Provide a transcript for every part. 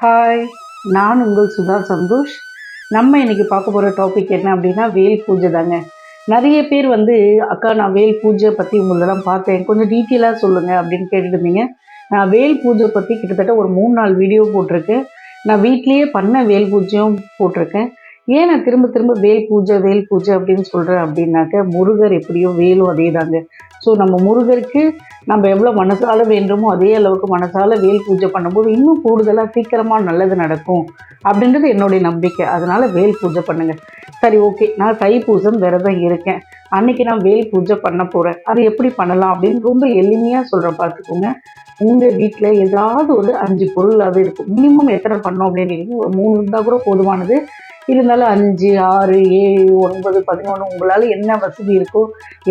Hi நான் உங்கள் சுதா சந்தோஷ். நம்ம இன்னைக்கு பார்க்க போகிற டாபிக் என்ன அப்படின்னா வேல் பூஜை தாங்க. நிறைய பேர் வந்து அக்கா நான் வேல் பூஜை பற்றி உங்களெல்லாம் பார்த்தேன். கொஞ்சம் டீட்டெயிலாக சொல்லுங்கள் அப்படின்னு கேட்டுருந்தீங்க இருந்தீங்க. நான் வேல் பூஜை பற்றி கிட்டத்தட்ட ஒரு மூணு நாலு வீடியோ போட்டிருக்கேன். நான் வீட்லேயே பண்ண வேல் பூஜையும் போட்டிருக்கேன். ஏன் நான் திரும்ப திரும்ப வேல் பூஜை வேல் பூஜை அப்படின்னு சொல்கிறேன் அப்படின்னாக்க முருகர் எப்படியோ வேலும் அதே தாங்க ஸோ நம்ம முருகருக்கு நம்ம எவ்வளோ மனசால வேண்டுமோ அதே அளவுக்கு மனசால வேல் பூஜை பண்ணும்போது இன்னும் கூடுதலாக சீக்கிரமாக நல்லது நடக்கும் அப்படின்றது என்னுடைய நம்பிக்கை. அதனால் வேல் பூஜை பண்ணுங்கள் சரி ஓகே நான் தைப்பூசம் விரதம் இருக்கேன். அன்னைக்கு நான் வேல் பூஜை பண்ண போகிறேன் அது எப்படி பண்ணலாம் அப்படின்னு ரொம்ப எளிமையாக சொல்கிறேன் பார்த்துக்கோங்க. உங்கள் வீட்டில் ஏதாவது ஒரு அஞ்சு பொருள் அது இருக்கும். மினிமம் எத்தனை பண்ணோம் அப்படின்னு ஒரு மூணு இருந்தால் கூட போதுமானது. இருந்தாலும் அஞ்சு ஆறு ஏழு ஒன்பது பதினொன்று உங்களால் என்ன வசதி இருக்கோ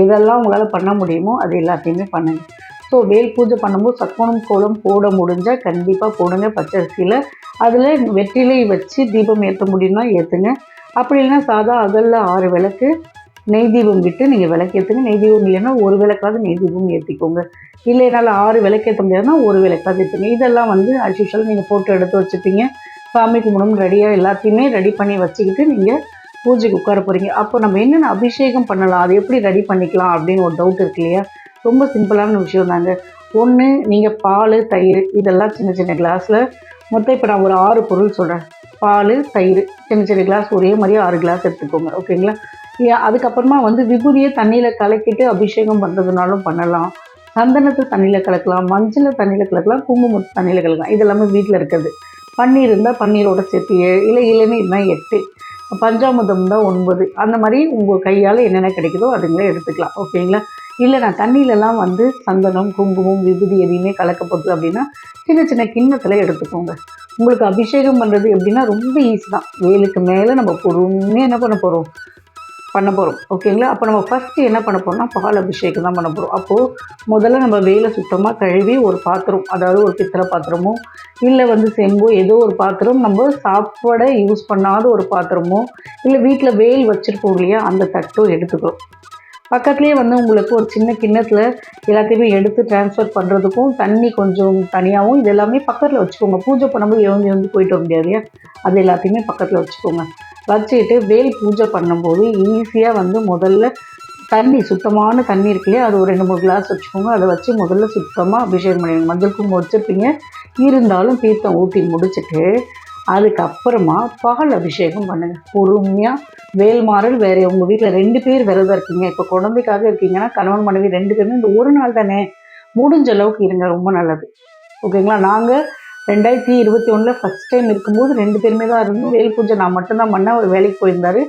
எதெல்லாம் உங்களால் பண்ண முடியுமோ அது எல்லாத்தையுமே பண்ணுங்க. ஸோ வேல் பூஜை பண்ணும்போது சக்கோணம் கோலம் போட முடிஞ்சால் கண்டிப்பாக போடுங்க பச்சரிசியில். அதில் வெற்றிலை வச்சு தீபம் ஏற்ற முடியும்னா ஏற்றுங்க அப்படி இல்லைன்னா சாதா அகலில் ஆறு விளக்கு நெய் தீபம் விட்டு நீங்கள் விளக்கு ஏற்றுங்க நெய் தீபம் இல்லைன்னா ஒரு விளக்காவது நெய் தீபம் ஏற்றிக்கோங்க இல்லை என்னால் ஆறு விளக்கு ஏற்ற முடியாதுன்னா ஒரு விளக்காவது ஏற்றுங்க இதெல்லாம் வந்து as நீங்கள் ஃபோட்டோ எடுத்து வச்சுப்பீங்க. சாமி கும்பிடும் ரெடியாக எல்லாத்தையுமே ரெடி பண்ணி வச்சுக்கிட்டு நீங்கள் பூஜைக்கு உட்கார போகிறீங்க அப்போ நம்ம என்னென்ன அபிஷேகம் பண்ணலாம் அது எப்படி ரெடி பண்ணிக்கலாம் அப்படின்னு ஒரு டவுட் இருக்கு இல்லையா? ரொம்ப சிம்பிளான விஷயம் தாங்க. ஒன்று நீங்கள் பால் தயிர் இதெல்லாம் சின்ன சின்ன கிளாஸில் மொத்தம் இப்போ நான் ஒரு ஆறு பொருள் சொல்கிறேன் பால் தயிர் சின்ன சின்ன கிளாஸ் ஒரே மாதிரி ஆறு கிளாஸ் எடுத்துக்கோங்க ஓகேங்களா அதுக்கப்புறமா வந்து விபூதியை தண்ணியில் கலக்கிட்டு அபிஷேகம் பண்ணுறதுனாலும் பண்ணலாம். சந்தனத்தை தண்ணியில் கலக்கலாம் மஞ்சளை தண்ணியில் கலக்கலாம் குங்குமத்தை தண்ணியில் கலக்கலாம். இதெல்லாமே வீட்டில் இருக்கிறது. பன்னீர் இருந்தால் பன்னீரோட சேர்த்து ஏழு இல்லை இளநீர்னா இருந்தால் எட்டு. பஞ்சாமிர்தம் தான் ஒன்பது. அந்த மாதிரி உங்கள் கையால் என்னென்ன கிடைக்குதோ அதுங்களே எடுத்துக்கலாம். ஓகேங்களா? இல்லை நான் தண்ணியிலலாம் வந்து சந்தனம் குங்குமம் விபூதி எதையுமே கலக்கப்போகுது அப்படின்னா சின்ன சின்ன கிண்ணத்தில் எடுத்துக்கோங்க. உங்களுக்கு அபிஷேகம் பண்ணுறது எப்படின்னா ரொம்ப ஈஸி தான். வேலுக்கு மேலே நம்ம பொறுமையாக என்ன பண்ண போகிறோம் பண்ண போகிறோம் ஓகேங்களா அப்போ நம்ம ஃபஸ்ட்டு என்ன பண்ண போகிறோம்னா பால் அபிஷேகம் தான் பண்ண போகிறோம் அப்போது முதல்ல நம்ம வெயிலை சுத்தமாக கழுவி ஒரு பாத்திரம் அதாவது ஒரு பித்தளை பாத்திரமோ இல்லை வந்து செம்போ ஏதோ ஒரு பாத்திரம் நம்ம சாப்பாட யூஸ் பண்ணாத ஒரு பாத்திரமோ இல்லை வீட்டில் வேல் வச்சுருப்போம் இல்லையா அந்த தட்டும் எடுத்துக்கிறோம். பக்கத்துலேயே வந்து உங்களுக்கு ஒரு சின்ன கிண்ணத்தில் எல்லாத்தையுமே எடுத்து டிரான்ஸ்ஃபர் பண்ணுறதுக்கும் தண்ணி கொஞ்சம் தனியாகவும் இது எல்லாமே பக்கத்தில் வச்சுக்கோங்க. பூஜை பண்ணும்போது எழுந்து எழுந்து போயிட்டு வர முடியாது இல்லையா? அது எல்லாத்தையுமே பக்கத்தில் வச்சுக்கோங்க. வச்சுக்கிட்டு வேல் பூஜை பண்ணும்போது ஈஸியாக வந்து முதல்ல தண்ணி சுத்தமான தண்ணி இருக்கு இல்லையா? அது ஒரு ரெண்டு மூணு கிளாஸ் வச்சுக்கோங்க. அதை வச்சு முதல்ல சுத்தமாக அபிஷேகம் பண்ணிடுங்க மஞ்சள் குங்குமம் வச்சுருப்பீங்க. இருந்தாலும் தீர்த்தம் ஊற்றி முடிச்சுட்டு அதுக்கப்புறமா பால் அபிஷேகம் பண்ணுங்கள் பொறுமையாக வேல்மாறல் வேறு உங்கள் வீட்டில் ரெண்டு பேர் விரதம் இருக்கீங்க. இப்போ குழந்தைக்காக இருக்கீங்கன்னா கணவன் மனைவி ரெண்டு பேருமே இந்த ஒரு நாள் தானே. முடிஞ்ச அளவுக்கு இருங்க ரொம்ப நல்லது. ஓகேங்களா? நாங்கள் ரெண்டாயிரத்தி இருபத்தி ஒன்றில் ஃபஸ்ட் டைம் இருக்கும்போது ரெண்டு பேருமே தான் இருந்தோம். வேல் பூஜை நான் மட்டும்தான் பண்ணேன் அவர் வேலைக்கு போயிருந்தார்.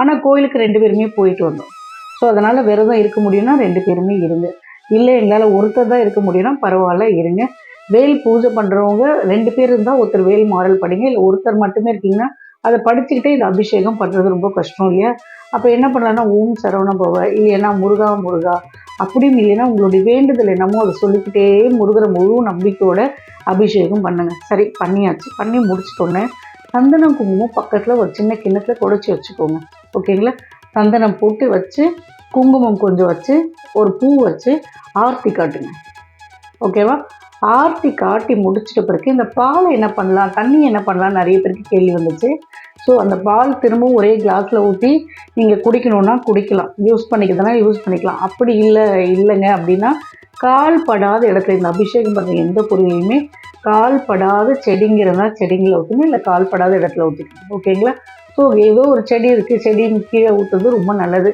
ஆனால் கோயிலுக்கு ரெண்டு பேருமே போயிட்டு வந்தோம். ஸோ அதனால் விரதம் இருக்க முடியும்னா ரெண்டு பேருமே இருங்க. இல்லை எங்களால் ஒருத்தர் தான் இருக்க முடியும்னா பரவாயில்ல இருங்க. வேல் பூஜை பண்ணுறவங்க ரெண்டு பேர் இருந்தால் ஒருத்தர் வேல் மாறல் படிங்க. இல்லை ஒருத்தர் மட்டுமே இருக்கீங்கன்னா அதை படிச்சுக்கிட்டே இது அபிஷேகம் பண்ணுறது ரொம்ப கஷ்டம் இல்லையா? அப்போ என்ன பண்ணலான்னா ஓம் சரவண பவ இல்லைன்னா முருகா முருகா அப்படின்னு இல்லைன்னா உங்களுடைய வேண்டுதல் என்னமோ அதை சொல்லிக்கிட்டே முருகிற முழு நம்பிக்கையோட அபிஷேகம் பண்ணுங்கள் சரி பண்ணியாச்சு. பண்ணி முடிச்சிட்டோன்னே சந்தனம் குங்குமம் பக்கத்தில் ஒரு சின்ன கிண்ணத்தில் குடைச்சி வச்சுக்கோங்க. ஓகேங்களா? சந்தனம் போட்டு வச்சு குங்குமம் கொஞ்சம் வச்சு ஒரு பூ வச்சு ஆர்த்தி காட்டுங்க. ஓகேவா? ஆர்த்தி காட்டி முடிச்சிட்ட பிறகு இந்த பாலை என்ன பண்ணலாம் தண்ணி என்ன பண்ணலாம் நிறைய பேருக்கு கேள்வி வந்துச்சு. ஸோ அந்த பால் திரும்பவும் ஒரே கிளாஸில் ஊற்றி நீங்கள் குடிக்கணுன்னா குடிக்கலாம். யூஸ் பண்ணிக்கிறதுனா யூஸ் பண்ணிக்கலாம். அப்படி இல்லை இல்லைங்க அப்படின்னா கால் படாத இடத்துல இந்த அபிஷேகம் பண்ணுற எந்த பொருளையுமே கால் படாத செடிங்கிறதா செடிங்களை ஊற்றுங்க இல்லை கால் படாத இடத்துல ஊற்றிக்கணும் ஓகேங்களா ஸோ ஏதோ ஒரு செடி இருக்குது செடியின் கீழே ஊற்றுறது ரொம்ப நல்லது.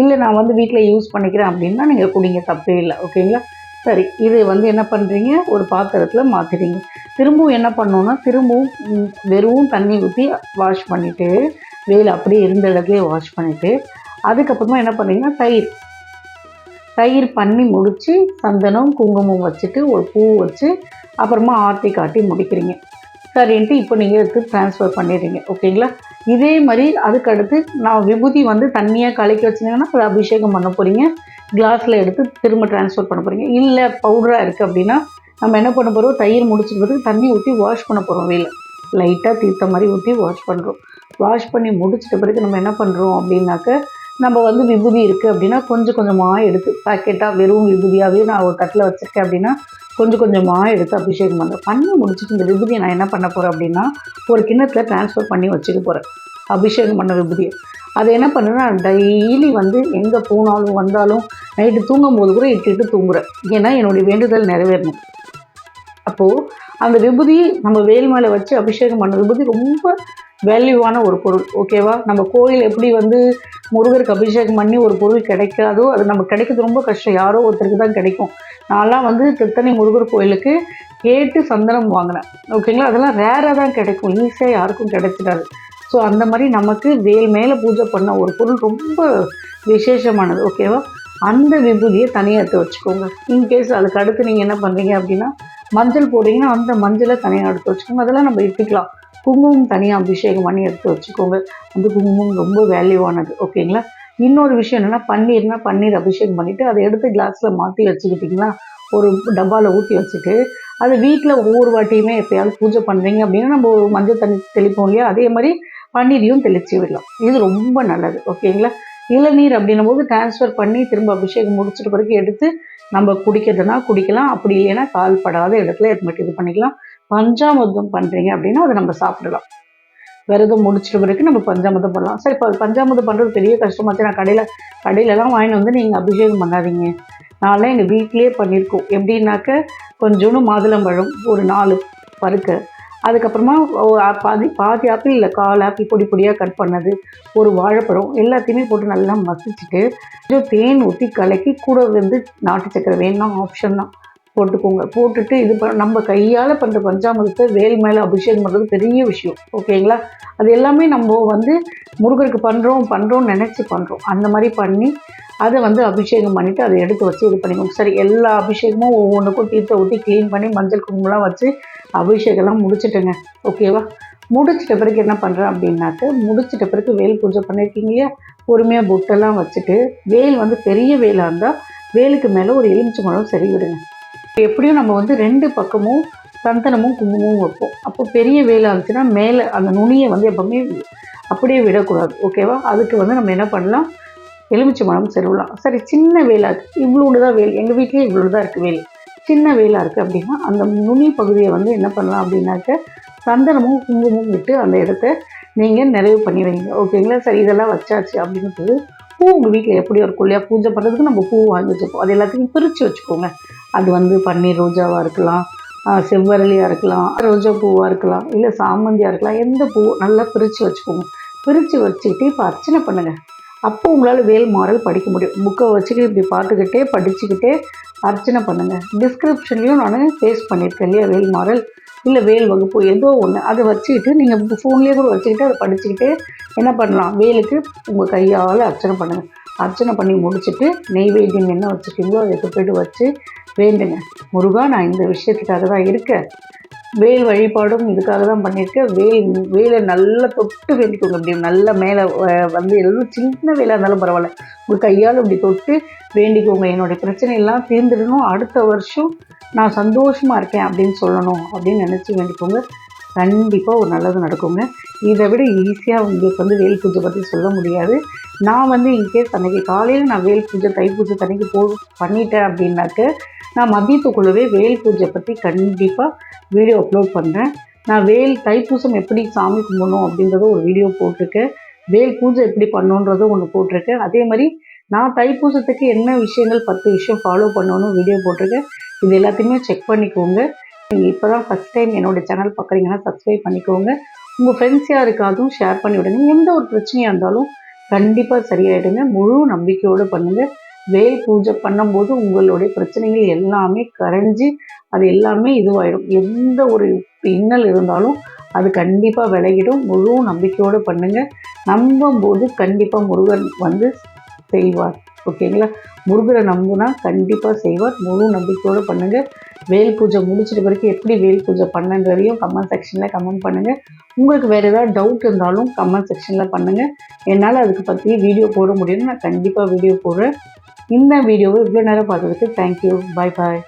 இல்லை நான் வந்து வீட்டில் யூஸ் பண்ணிக்கிறேன் அப்படின்னா நீங்கள் குடிங்க தப்பே இல்லை. ஓகேங்களா சரி இது வந்து என்ன பண்ணுறீங்க ஒரு பாத்திரத்தில் மாற்றுறீங்க திரும்பவும் என்ன பண்ணோன்னா திரும்பவும் வெறும் தண்ணி ஊற்றி வாஷ் பண்ணிவிட்டு வெயில் அப்படியே இருந்த இடத்துலேயே வாஷ் பண்ணிவிட்டு அதுக்கப்புறமா என்ன பண்ணுறீங்கன்னா தயிர். தயிர் பண்ணி முடித்து சந்தனம் குங்குமம் வச்சுட்டு ஒரு பூ வச்சு அப்புறமா ஆர்த்தி காட்டி முடிக்கிறீங்க. சரின்ட்டு இப்போ நீங்கள் எடுத்து ட்ரான்ஸ்ஃபர் பண்ணிடுறீங்க. ஓகேங்களா? இதே மாதிரி அதுக்கடுத்து நான் விபூதி வந்து தண்ணியாக கலக்கி வச்சிங்கன்னா அதை அபிஷேகம் பண்ண போகிறீங்க கிளாஸில் எடுத்து திரும்ப ட்ரான்ஸ்ஃபர் பண்ண போகிறீங்க இல்லை பவுடராக இருக்குது அப்படின்னா நம்ம என்ன பண்ண போகிறோம் தயிர் முடிச்சுக்கிறதுக்கு தண்ணி ஊற்றி வாஷ் பண்ண போகிறோம் வெயில் லைட்டாக தீர்த்த மாதிரி ஊற்றி வாஷ் பண்ணுறோம் வாஷ் பண்ணி முடிச்சிட்ட பிறகு நம்ம என்ன பண்ணுறோம் அப்படின்னாக்க நம்ம வந்து விபூதி இருக்குது அப்படின்னா கொஞ்சம் கொஞ்சமாக எடுத்து பாக்கெட்டாக வெறும் விபூதியாகவே நான் ஒரு தட்டில் வச்சுருக்கேன் அப்படின்னா கொஞ்சம் கொஞ்சமாக எடுத்து அபிஷேகம் பண்ணுறேன் பண்ணி முடிச்சுட்டு இந்த விபூதியை நான் என்ன பண்ண போகிறேன் அப்படின்னா ஒரு கிண்ணத்தில் ட்ரான்ஸ்ஃபர் பண்ணி வச்சுக்க போகிறேன் அபிஷேகம் பண்ண விபூதியை. அதை என்ன பண்ணுறேன்னா டெய்லி வந்து எங்கே போனாலும் வந்தாலும் நைட்டு தூங்கும்போது கூட இட்டுட்டு தூங்குறேன். ஏன்னா என்னுடைய வேண்டுதல் நிறைவேறணும். அப்போது அந்த விபூதி நம்ம வேல் மேலே வச்சு அபிஷேகம் பண்ண விபூதி ரொம்ப வேல்யூவான ஒரு பொருள். ஓகேவா நம்ம கோயில் எப்படி வந்து முருகருக்கு அபிஷேகம் பண்ணி ஒரு பொருள் கிடைக்காதோ அது நம்ம கிடைக்கிறது ரொம்ப கஷ்டம். யாரோ ஒருத்தருக்கு தான் கிடைக்கும். நான்லாம் வந்து திருத்தணி முருகர் கோயிலுக்கு கேட்டு சந்தனம் வாங்கினேன். ஓகேங்களா அதெல்லாம் ரேராக தான் கிடைக்கும். ஈஸியாக யாருக்கும் கிடைச்சிடாது. ஸோ அந்த மாதிரி நமக்கு வேல் மேலே பூஜை பண்ண ஒரு பொருள் ரொம்ப விசேஷமானது ஓகேவா அந்த விபூதியை தனியாக எடுத்து வச்சுக்கோங்க. இன்கேஸ் அதுக்கு அடுத்து நீங்கள் என்ன பண்ணுறீங்க அப்படின்னா மஞ்சள் போடுறீங்கன்னா அந்த மஞ்சளை தனியாக எடுத்து வச்சுக்கோங்க. அதெல்லாம் நம்ம இட்டுக்கலாம் குங்குமம் தனியாக அபிஷேகம் பண்ணி எடுத்து வச்சுக்கோங்க. அந்த குங்குமம் ரொம்ப வேல்யூவானது ஓகேங்களா இன்னொரு விஷயம் என்னென்னா பன்னீர்னா பன்னீர் அபிஷேகம் பண்ணிவிட்டு அதை எடுத்து கிளாஸில் மாற்றி வச்சுக்கிட்டிங்கன்னா ஒரு டப்பாவில் ஊற்றி வச்சுட்டு அது வீட்டில் ஒவ்வொரு வாட்டியுமே எப்பயாவது பூஜை பண்ணுறீங்க அப்படின்னா நம்ம ஒரு மஞ்சள் தண்ணி தெளிப்போம் இல்லையா? அதே மாதிரி பன்னீரையும் தெளித்து விடலாம் இது ரொம்ப நல்லது ஓகேங்களா இளநீர் அப்படின்னும் போது டிரான்ஸ்ஃபர் பண்ணி திரும்ப அபிஷேகம் முடிச்சிட்டு பிறகு எடுத்து நம்ம குடிக்கிறதுனா குடிக்கலாம். அப்படி இல்லைன்னா கால் படாத இடத்துல எதுமட்டு இது பண்ணிக்கலாம். பஞ்சாமிர்தம் பண்ணுறீங்க அப்படின்னா அதை நம்ம சாப்பிடலாம். விரதம் முடிச்சிட்ட பிறகு நம்ம பஞ்சாமிர்தம் பண்ணலாம். சரி இப்போ பஞ்சாமிர்தம் பண்ணுறது பெரிய கஷ்டமாச்சு நான் கடையில் கடையிலலாம் வாங்கிட்டு வந்து நீங்கள் அபிஷேகம் பண்ணாதீங்க. நான்லாம் எங்கள் வீட்டிலேயே பண்ணியிருக்கோம். எப்படின்னாக்க கொஞ்சோண்டு மாதுளம்பழம் ஒரு நாலு பருக்க அதுக்கப்புறமா ஆ- பாதி பாதி ஆப்பிள் இல்லை கால் ஆப்பிள் பொடி பொடியாக கட் பண்ணது ஒரு வாழைப்பழம் எல்லாத்தையுமே போட்டு நல்லா மசிச்சுட்டு கொஞ்சம் தேன் ஊற்றி கலக்கி கூட வந்து நாட்டு சக்கரை வேணும்னா ஆப்ஷன் தான். போட்டுக்கோங்க. போட்டுட்டு இது ப நம்ம கையால் பண்ணுற பஞ்சாமிரத்தை வேல் மேலே அபிஷேகம் பண்ணுறது பெரிய விஷயம். ஓகேங்களா அது எல்லாமே நம்ம வந்து முருகருக்கு பண்ணுறோம் பண்ணுறோம்னு நினச்சி பண்ணுறோம் அந்த மாதிரி பண்ணி அதை வந்து அபிஷேகம் பண்ணிவிட்டு அதை எடுத்து வச்சு இது பண்ணிக்கோங்க சரி எல்லா அபிஷேகமும் ஒவ்வொன்றுக்கும் தீர்த்த ஊற்றி க்ளீன் பண்ணி மஞ்சள் குங்குமம்லாம் வச்சு அபிஷேகம்லாம் முடிச்சுட்டுங்க. ஓகேவா முடிச்சிட்ட பிறகு என்ன பண்ணுறேன் அப்படின்னாக்க முடிச்சிட்ட பிறகு வேல் பூஜை பண்ணியிருக்கீங்க இல்லையா? பொறுமையாக புட்டெல்லாம் வச்சுட்டு வேல் வந்து பெரிய வேலாக இருந்தால் வேலுக்கு மேலே ஒரு எலுமிச்சை மரம் சரி விடுங்க. எப்படியும் நம்ம வந்து ரெண்டு பக்கமும் சந்தனமும் குங்குமமும் வைப்போம். அப்போ பெரிய வேலை இருந்துச்சுன்னா மேலே அந்த நுனியை வந்து எப்பவுமே அப்படியே விடக்கூடாது. ஓகேவா அதுக்கு வந்து நம்ம என்ன பண்ணலாம்? எலுமிச்சை மரம் செருவலாம் சரி சின்ன வேலா இருக்குது இவ்வளோண்டு தான் வேல். எங்கள் வீட்லேயே இவ்வளோ தான் இருக்குது வேல். சின்ன வேலாக இருக்குது அப்படின்னா அந்த நுனி பகுதியை வந்து என்ன பண்ணலாம் அப்படின்னாக்க சந்தனமும் குங்குமமும் விட்டு அந்த இடத்த நீங்கள் நிறைவு பண்ணி வைங்க ஓகேங்களா சரி இதெல்லாம் வச்சாச்சு அப்படின்றது பூ உங்கள் வீட்டில் எப்படி இருக்கும் இல்லையா பூஜை பண்ணுறதுக்கு நம்ம பூ வாங்கி வச்சுப்போம் அது எல்லாத்தையும் பிரித்து வச்சுக்கோங்க. அது வந்து பன்னீர் ரோஜாவாக இருக்கலாம் செவ்வரளியாக இருக்கலாம் ரோஜா பூவாக இருக்கலாம் இல்லை சாமந்தியாக இருக்கலாம். எந்த பூ நல்லா பிரித்து வச்சுக்கோங்க. பிரித்து வச்சுக்கிட்டு இப்போ அர்ச்சனை பண்ணுங்கள் அப்போ உங்களால் வேல் மாறல் படிக்க முடியும். புக்கை வச்சுக்கிட்டு இப்படி பார்த்துக்கிட்டே படிச்சுக்கிட்டே அர்ச்சனை பண்ணுங்கள் டிஸ்கிரிப்ஷன்லேயும் நான் பேஸ்ட் பண்ணியிருக்கேன் இல்லையா? வேல் மாறல் இல்லை வேல் வகுப்பு ஏதோ ஒன்று அதை வச்சுக்கிட்டு நீங்கள் ஃபோன்லேயே கூட வச்சுக்கிட்டு அதை படிச்சுக்கிட்டே என்ன பண்ணலாம்? வேலுக்கு உங்கள் கையால் அர்ச்சனை பண்ணுங்கள் அர்ச்சனை பண்ணி முடிச்சுட்டு நெய்வேத்தியம் என்ன வச்சுருக்கீங்களோ அதை போய்ட்டு போயிட்டு வச்சு வேண்டுங்க. முருகா நான் இந்த விஷயத்துக்காக தான் இருக்கேன். வேல் வழிபாடும் இதுக்காக தான் பண்ணியிருக்கேன் வேல் வேலை நல்லா தொட்டு வேண்டிக்கோங்க. அப்படி நல்லா மேலே வந்து எதுவும் சின்ன வேலையாக இருந்தாலும் பரவாயில்ல. உங்கள் கையால் இப்படி தொட்டு வேண்டிக்கோங்க. என்னுடைய பிரச்சனையெல்லாம் தீர்ந்துடணும். அடுத்த வருஷம் நான் சந்தோஷமாக இருக்கேன் அப்படின்னு சொல்லணும் அப்படின்னு நினச்சி வேண்டிக்கோங்க. கண்டிப்பாக ஒரு நல்லது நடக்குங்க. இதை விட ஈஸியாக உங்களுக்கு வந்து வேல் பூஜை பற்றி சொல்ல முடியாது. நான் வந்து இன்கேஸ் அன்றைக்கி காலையில் நான் வேல் பூஜை தை பூஜை தனிக்கு போ பண்ணிட்டேன் அப்படின்னாக்க நான் மதியத்துக்குள்ளவே வேல் பூஜை பற்றி கண்டிப்பாக வீடியோ அப்லோட் பண்ணுறேன் நான் வேல் தைப்பூசம் எப்படி சாமி கும்பிடணும் அப்படின்றத ஒரு வீடியோ போட்டிருக்கேன். வேல் பூஜை எப்படி பண்ணணுன்றதும் ஒன்று போட்டிருக்கேன். அதே மாதிரி நான் தைப்பூசத்துக்கு என்ன விஷயங்கள் பத்து விஷயம் ஃபாலோ பண்ணணும்னு வீடியோ போட்டிருக்கேன். இது எல்லாத்தையுமே செக் பண்ணிக்கோங்க. நீங்கள் இப்போ தான் ஃபஸ்ட் டைம் என்னோட சேனல் பார்க்குறீங்கன்னா சப்ஸ்கிரைப் பண்ணிக்கோங்க. உங்கள் ஃப்ரெண்ட்ஸ் யாருக்காதும் ஷேர் பண்ணி விடுங்க. எந்த ஒரு பிரச்சனையாக இருந்தாலும் கண்டிப்பாக சரியாயிடுங்க. முழு நம்பிக்கையோடு பண்ணுங்கள் வேல் பூஜை பண்ணும்போது உங்களுடைய பிரச்சனைகள் எல்லாமே கரைஞ்சி அது எல்லாமே இதுவாயிடும். எந்த ஒரு இன்னல் இருந்தாலும் அது கண்டிப்பாக விலகிடும். முழு நம்பிக்கையோடு பண்ணுங்க. நம்பும்போது கண்டிப்பாக முருகன் வந்து செய்வார். ஓகேங்களா? முருகரை நம்புனா கண்டிப்பாக செய்வார். முழு நம்பிக்கையோடு பண்ணுங்க. வேல் பூஜை முடிச்சிட்ட பிறகு எப்படி வேல் பூஜை பண்ணன்றதையும் கமெண்ட் செக்ஷனில் கமெண்ட் பண்ணுங்கள் உங்களுக்கு வேறு ஏதாவது டவுட் இருந்தாலும் கமெண்ட் செக்ஷனில் பண்ணுங்கள் என்னால் அதுக்கு பற்றி வீடியோ போட முடியும்னு நான் கண்டிப்பாக வீடியோ போடுறேன். இந்த வீடியோவை இவ்வளோ நேரம் பார்த்ததுக்கு தேங்க்யூ பாய் பாய்